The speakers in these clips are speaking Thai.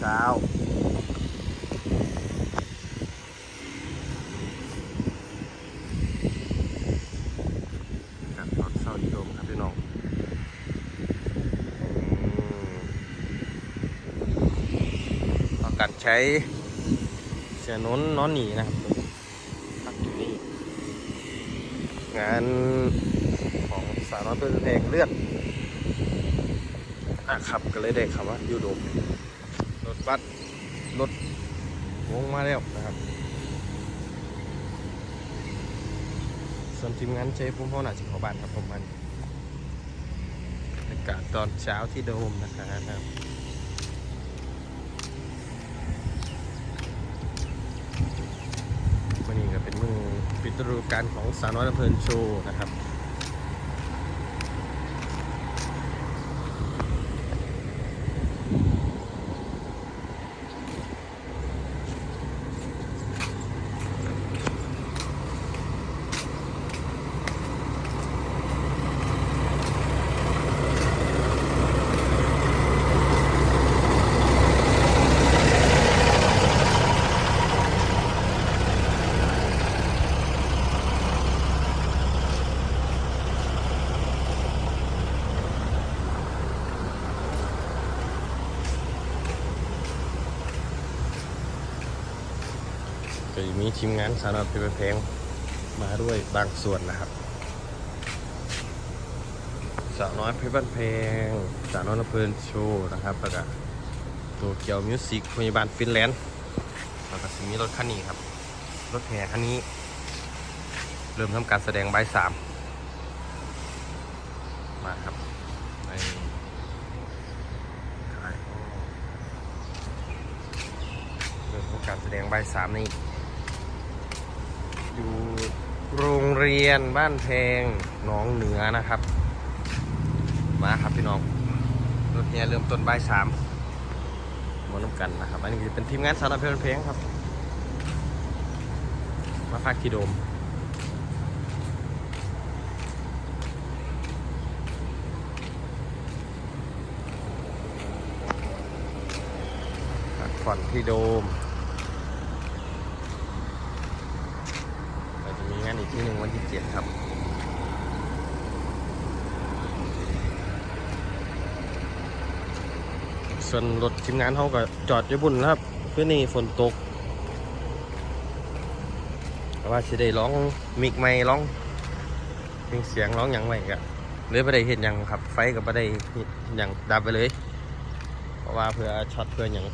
เช้าการตอนเช้าดีโดมครับพี่น้องต่อการใช้เสียนนนอนหนีนะครับพักอยู่นี่งานของสาวน้อยเพื่อนเพลงเลือดนะครับก็เลยได้คำว่ายูโดม ถบัสรถวงมาแล้วนะครับส่วนทีมงานใช้พุ่มพ่อหนาจิขอบานครับผมมันบรรยากาศตอนเช้าที่โดมนะครับวันนี้ก็เป็นมือปิดฤดูกาลของสาวน้อยลำเพลินโชว์นะครับ ก็จะมีทีมงานสารพัดเป็นเพลงมาด้วยบางส่วนนะครับสาวน้อยเพชรบ้านเพลงสาวน้อยลำเพลินโชว์นะครับแล้วก็ตัวเกียวมิวสิกพยาบาลฟินแลนด์แล้วก็สิมีรถคันนี้ครับ รถแห่คันนี้ เริ่มทำการแสดงใบสามมาครับในถ่ายเริ่มทำการแสดงใบสามนี่ อยู่โรงเรียนบ้านแพงหนองเหนือนะครับ มาครับพี่น้องรถเนี้ยเริ่มต้นบ่ายสามมาน้ำกันนะครับอันนี้จะเป็นทีมงานสารเพลินเพลงครับ มาพักที่โดมพักผ่อนที่โดม เราจะมีงานอีก ที่หนึ่งวันที่เจ็ดครับส่วนรถทีมงานเขาก็จอดอยู่บุญนะครับเพื่อนี่ฝนตกแต่ว่าสิได้ร้องมิกไม่ร้องเพลงเสียงร้องอย่างไรกะเลยไม่ได้เห็นอย่างครับ ไฟก็ไม่ได้เฮ็ดหยังดับไปเลย เพราะว่าเพื่อช็อตเพื่ออย่าง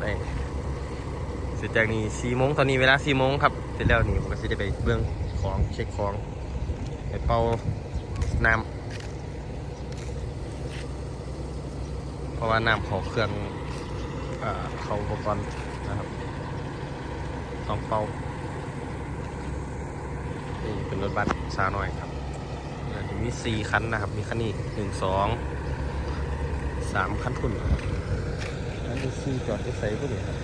ได้ ร็จจากนี้สี่โมงตอนนี้เวลาสี่โมงครับ เสร็จแล้วนี่ผมก็จะได้ไปเบื้องของเช็คของไปเป่าน้ำเพราะว่าน้ำเของเครื่องเอ่อเขาอุปกรณ์นะครับต้องเป่านี่เป็นรถบัสซาหน่อยครับมีสี่คันนะครับ มีคันนี้หนึ่งสองสามคันพุ่นนะครับอันนี้สี่จอดที่ใส่พุ่นครับ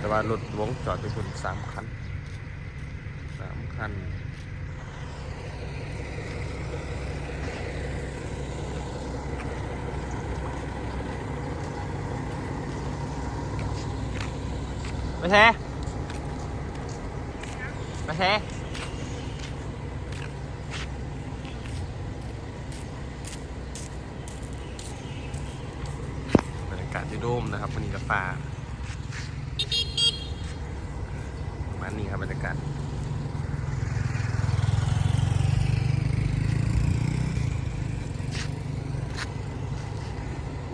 แต่ว่ารถวงจอดไปคุณสามคันสามคันมาแท้มาแท้บรรยากาศที่โดมนะครับวันนี้กับฟ้าประมาณนี้ครับบรรยากาศ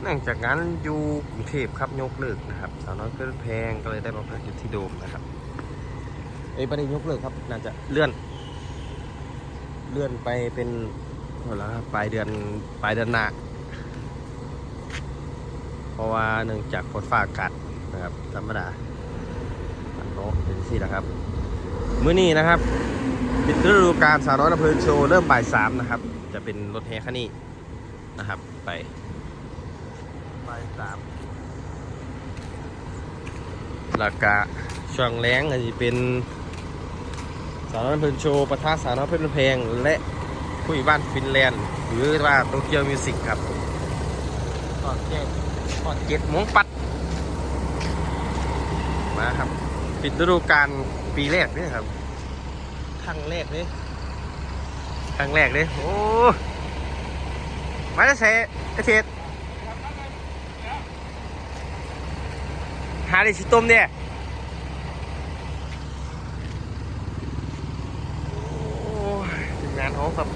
หลังจากนั้นอยู่กรุงเทพครับยกเลิกนะครับสาวน้อยกินแพงก็เลยได้มาพักอยู่ที่โดมนะครับเอ้ยประเด็นยกเลิกครับ น่าจะเลื่อน เลื่อนไปเป็นเท่าไหร่ครับปลายเดือนปลายเดือนหน้าเพราะว่าเนื่องจากฝนฟ้าอากาศนะครับธรรมดา โน้เป็นสินะครับ มื้อนี้นะครับปิดฤดูกาลสาวน้อยลำเพลินโชว์เริ่มบ่ายสามนะครับ จะเป็นรถแห่คันนี้นะครับ ไปบ่ายสามแล้วก็ช่วงแรงก็จะเป็นสาวน้อยลำเพลินโชว์ปะทะสาวน้อยเพลินเพลงและผู้ใหญ่บ้านฟินแลนด์ หรือว่าโตเกียวมิวสิกครับตอนแจ้งอดเจ็ดโมงปัดมาครับ ปิดฤดูกาลปีแรกเนี่ยครับครั้งแรกเลยครั้งแรกเลยโอ้มาได้ใส่ไอเทศหาดิชิต้มเนี่ยโอ้ยทีมงานเขาครับ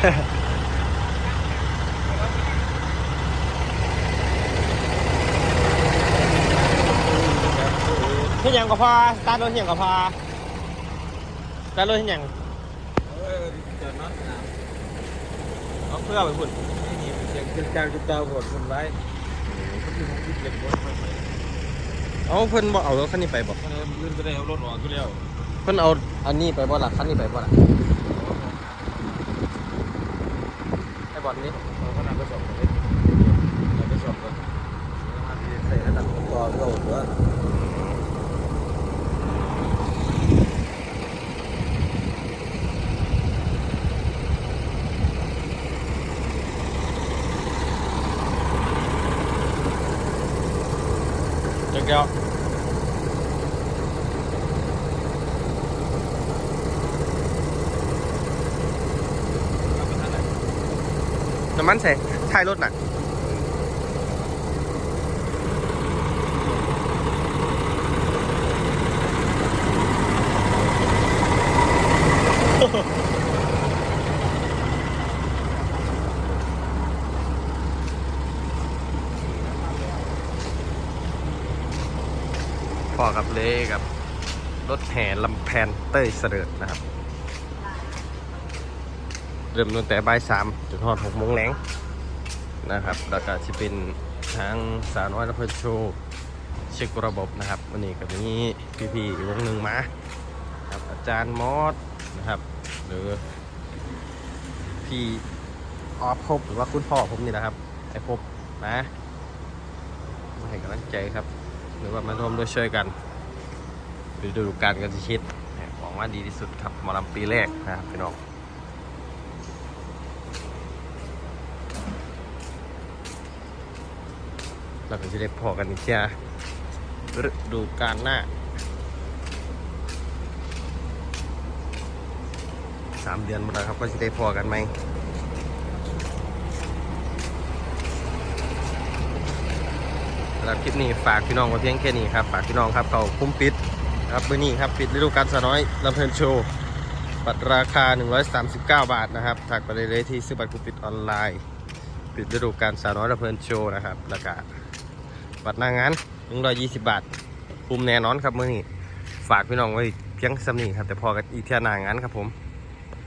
เห็ นยังก็พอสตาร์ทรถเห็นยังก็พอสตาร์ทรถเห็นยังเออเจอน็อตนะเอาเพื่อไปพุ่นเสียงจุดกางจุดดาวกดคนไว้ก็คือผมคิดเก็บรถมาเอาเพิ่นบ่เอารถคันนี้ไปบ่ก็เลยลื่นไปได้เอารถออกก็แล้วเพิ่นเอาอันนี้ไปบ่ล่ะคันนี้ไปบ่ล่ะไอ้บอลนี้เราขนาดไปสอบกันไปสอบกันใส่ระดับต่อก็หัว ดียวน้ำมันใส่ท้ายรถน่ะ พอกับรถแห่ลำแพนเต้ยเสด็จนะครับ เริ่มตั้งแต่บ่ายสามจนทอดหกโมงแรงนะครับแล้วก็จะเป็นทางสาวน้อยและเพื่อนโชว์เช็คระบบนะครับวันนี้ก็มีพี่ๆวงหนึ่งมาครับอาจารย์มอสนะครับ หรือพี่ออฟพบหรือว่าคุณพ่อผมนี่นะครับไอภพบนะให้กำลังใจครับ หรือว่ามาร่วมด้วยช่วยกัน ดูดูการกันชิดหวังว่าดีที่สุดครับมาลำปีแรกนะครับพี่น้องเราก็จะได้พอกันอีกเช่ฤดูการหน้าสามเดือนหมดแล้วครับก็จะได้พอกันไหมสำหรับคลิปนี้ฝากพี่น้องไว้เพียงแค่นี้ครับ ฝากพี่น้องครับเขาคุ้มปิด ครับมื้อนี้ครับปิดฤดูกาลสาน้อยลำเพลินโชว์บัตรราคา 139 บาทนะครับถักไปเลยเลยที่ซื้อบัตรคุ้ปิดออนไลน์ ปิดฤดูกาลสาน้อยลำเพลินโชว์นะครับราคาบัตรหน้างาน120 บาทคุ้มแน่นอนครับมื้อนี้ฝากพี่น้องไว้เพียงสำนีครับแต่พอกันอีกเที่ยหน้างานครับผม